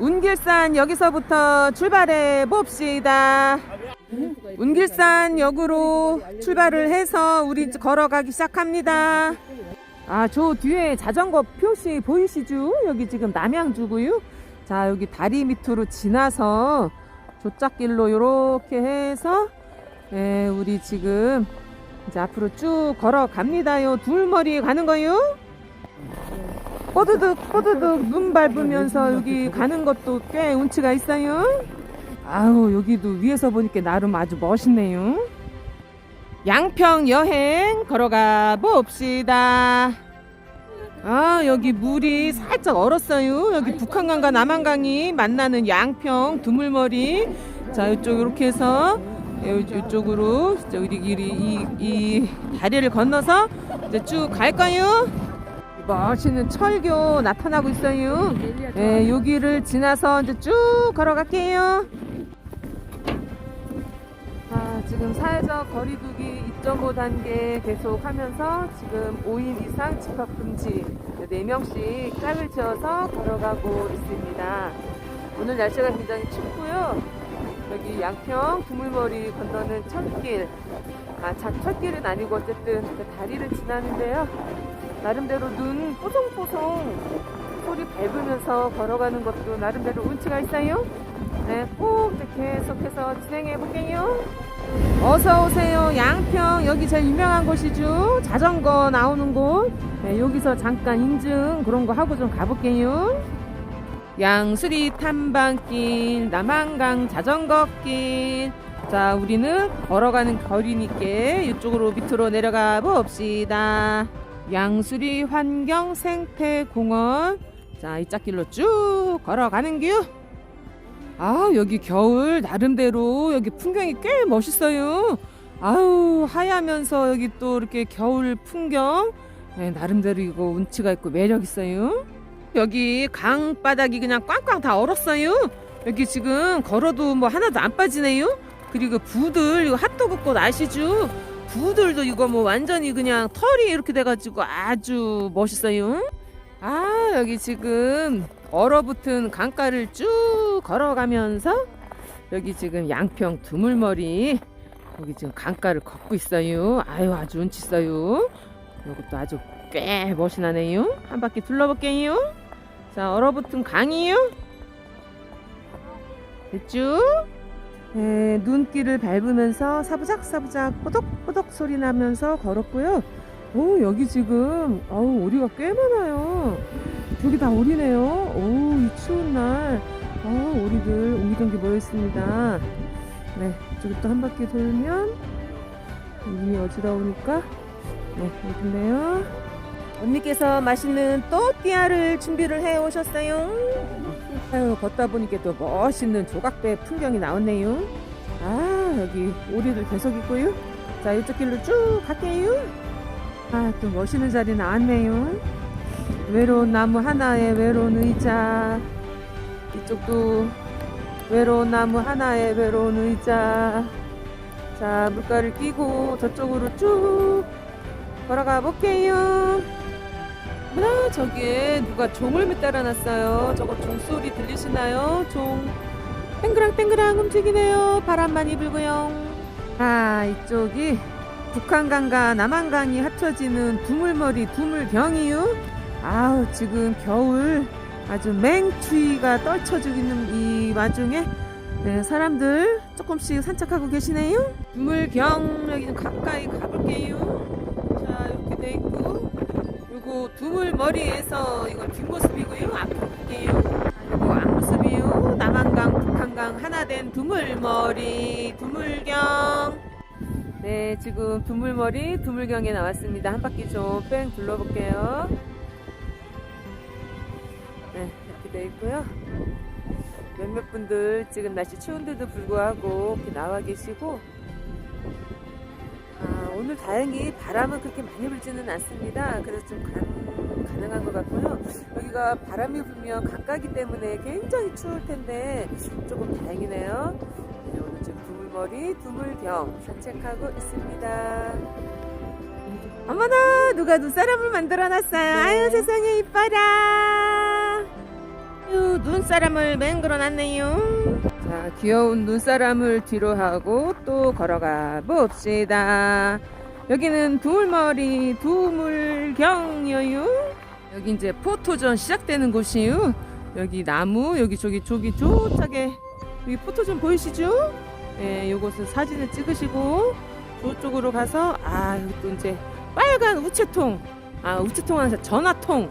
운길산 여기서부터 출발해 봅시다. 운길산 역으로 출발을 해서 우리 걸어가기 시작합니다. 아, 저 뒤에 자전거 표시 보이시죠? 여기 지금 남양주고요. 자, 여기 다리 밑으로 지나서 조짝길로 이렇게 해서 예, 우리 지금 이제 앞으로 쭉 걸어갑니다요. 둘머리 가는 거요. 뽀드득 뽀드득 눈 밟으면서 여기 가는 것도 꽤 운치가 있어요. 아우 여기도 위에서 보니까 나름 아주 멋있네요. 양평 여행 걸어가 봅시다. 아 여기 물이 살짝 얼었어요. 여기 북한강과 남한강이 만나는 양평 두물머리. 자 이쪽 이렇게 해서 요- 이쪽으로 저기 이, 이, 이 다리를 건너서 이제 쭉 갈까요? 멋있는 철교 나타나고 있어요. 네, 여기를 지나서 이제 쭉 걸어갈게요. 아, 지금 사회적 거리두기 2.5 단계 계속 하면서 지금 5인 이상 집합 금지 4명씩 짝을 지어서 걸어가고 있습니다. 오늘 날씨가 굉장히 춥고요. 여기 양평 두물머리 건너는 철길. 아, 자, 철길은 아니고 어쨌든 그 다리를 지나는데요. 나름대로 눈 뽀송뽀송 소리 밟으면서 걸어가는 것도 나름대로 운치가 있어요. 네, 꼭 계속해서 진행해 볼게요. 어서 오세요. 양평 여기 제일 유명한 곳이죠. 자전거 나오는 곳. 네, 여기서 잠깐 인증 그런 거 하고 좀 가볼게요. 양수리 탐방길, 남한강 자전거길. 자, 우리는 걸어가는 거리니까 이쪽으로 밑으로 내려가 봅시다. 양수리 환경 생태공원. 자, 이 짝길로 쭉 걸어가는 길. 아, 여기 겨울 나름대로 여기 풍경이 꽤 멋있어요. 아우, 하얗면서 여기 또 이렇게 겨울 풍경. 네, 나름대로 이거 운치가 있고 매력 있어요. 여기 강바닥이 그냥 꽝꽝 다 얼었어요. 여기 지금 걸어도 뭐 하나도 안 빠지네요. 그리고 부들 이거 핫도그 꽃 아시죠? 부들도 이거 뭐 완전히 그냥 털이 이렇게 돼가지고 아주 멋있어요. 아 여기 지금 얼어붙은 강가를 쭉 걸어가면서 여기 지금 양평 두물머리 여기 지금 강가를 걷고 있어요. 아유 아주 운치 있어요. 이것도 아주 꽤 멋이 나네요. 한 바퀴 둘러볼게요. 자 얼어붙은 강이요. 됐죠? 네, 눈길을 밟으면서 사부작 사부작 뽀독뽀독 소리 나면서 걸었고요. 오 여기 지금 어우 오리가 꽤 많아요. 저기 다 오리네요. 오이 추운 날 어, 오리들 옹기종기 모여 있습니다. 네 저기 또 한 바퀴 돌면 눈이 어지러우니까 네 여기네요. 언니께서 맛있는 또띠아를 준비를 해 오셨어요. 아유 걷다 보니까 또 멋있는 조각배 풍경이 나왔네요. 아 여기 오리들 계속 있고요. 자 이쪽 길로 쭉 갈게요. 아 또 멋있는 자리 나왔네요. 외로운 나무 하나에 외로운 의자. 이쪽도 외로운 나무 하나에 외로운 의자. 자 물가를 끼고 저쪽으로 쭉 걸어가 볼게요. 아, 저기에 누가 종을 밑따라 놨어요. 저거 종 소리 들리시나요? 종. 땡그랑땡그랑 움직이네요. 바람 많이 불고요. 아, 이쪽이 북한강과 남한강이 합쳐지는 두물머리 두물경이요. 아우, 지금 겨울 아주 맹추위가 떨쳐지고 있는 이 와중에 네, 사람들 조금씩 산책하고 계시네요. 두물경 여기 좀 가까이 가볼게요. 자, 이렇게 돼 있고. 요거 두물 머리에서 이거 뒷모습이고요. 갈게요. 요거 앞모습이요. 남한강, 북한강 하나 된 두물머리, 두물경. 네, 지금 두물머리, 두물경에 나왔습니다. 한 바퀴 좀 뺑 둘러볼게요. 네, 이렇게 돼 있고요. 몇몇 분들 지금 날씨 추운데도 불구하고 이렇게 나와 계시고 아, 오늘 다행히 바람은 그렇게 많이 불지는 않습니다. 그래서 좀 가, 가능한 것 같고요. 여기가 바람이 불면 강가기 때문에 굉장히 추울 텐데 조금 다행이네요. 네, 오늘 지금 두물머리, 두물경 산책하고 있습니다. 어머나 누가 눈사람을 만들어 놨어요. 아유 세상에 이뻐라. 휴, 눈사람을 맹글어 놨네요. 자, 귀여운 눈사람을 뒤로 하고 또 걸어가 봅시다. 여기는 두물머리 두물경이요. 여기 이제 포토전 시작되는 곳이요. 여기 나무, 여기 저기 저기 저쪽에 여기 포토전 보이시죠? 예, 요것은 사진을 찍으시고 저쪽으로 가서 아, 여기 또 이제 빨간 우체통. 아, 우체통 안에서 전화통.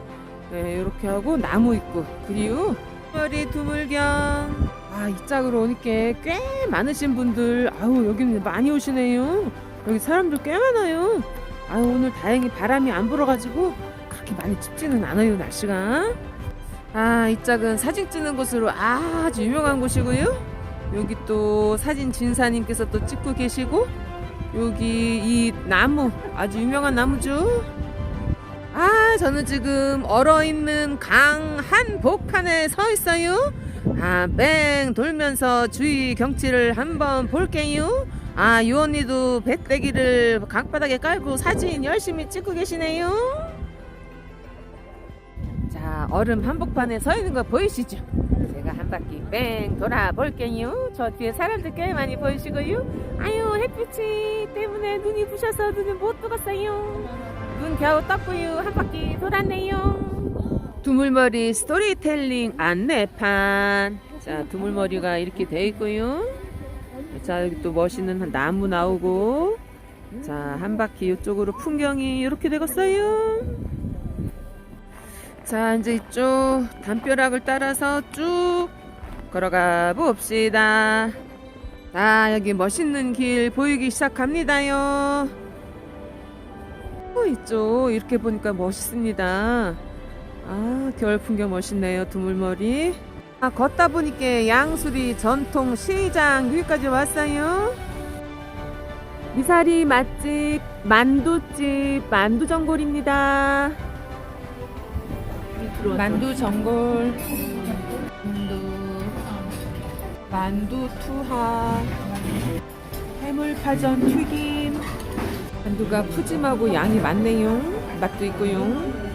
네, 이렇게 하고 나무 있고 그리고 머리 두물경 아 이 짝으로 오니까 꽤 많으신 분들 아우 여기는 많이 오시네요 여기 사람들 꽤 많아요 아유 오늘 다행히 바람이 안 불어가지고 그렇게 많이 춥지는 않아요 날씨가 아 이 짝은 사진 찍는 곳으로 아주 유명한 곳이고요 여기 또 사진 진사님께서 또 찍고 계시고 여기 이 나무 아주 유명한 나무죠 아, 저는 지금 얼어 있는 강 한 복판에 서 있어요. 아, 뺑 돌면서 주위 경치를 한번 볼게요. 아, 유 언니도 배때기를 강바닥에 깔고 사진 열심히 찍고 계시네요. 자, 얼음 한복판에 서 있는 거 보이시죠? 제가 한 바퀴 뺑 돌아볼게요. 저 뒤에 사람들 꽤 많이 보이시고요. 아유, 햇빛이 때문에 눈이 부셔서 눈을 못 뜨겠어요. 눈 겨우 떴고요. 한 바퀴 돌았네요. 두물머리 스토리텔링 안내판. 자, 두물머리가 이렇게 돼 있고요. 자, 여기 또 멋있는 나무 나오고. 자, 한 바퀴 이쪽으로 풍경이 이렇게 되겠어요. 자, 이제 이쪽 담벼락을 따라서 쭉 걸어가 봅시다. 자, 여기 멋있는 길 보이기 시작합니다요. 어, 있죠. 이렇게 보니까 멋있습니다. 아, 겨울 풍경 멋있네요. 두물머리. 아, 걷다 보니까 양수리 전통 시장 여기까지 왔어요. 미사리 맛집 만두집 만두전골입니다. 만두 전골 만두 만두 투하 해물파전 튀김 만두가 푸짐하고 양이 많네요. 맛도 있고요.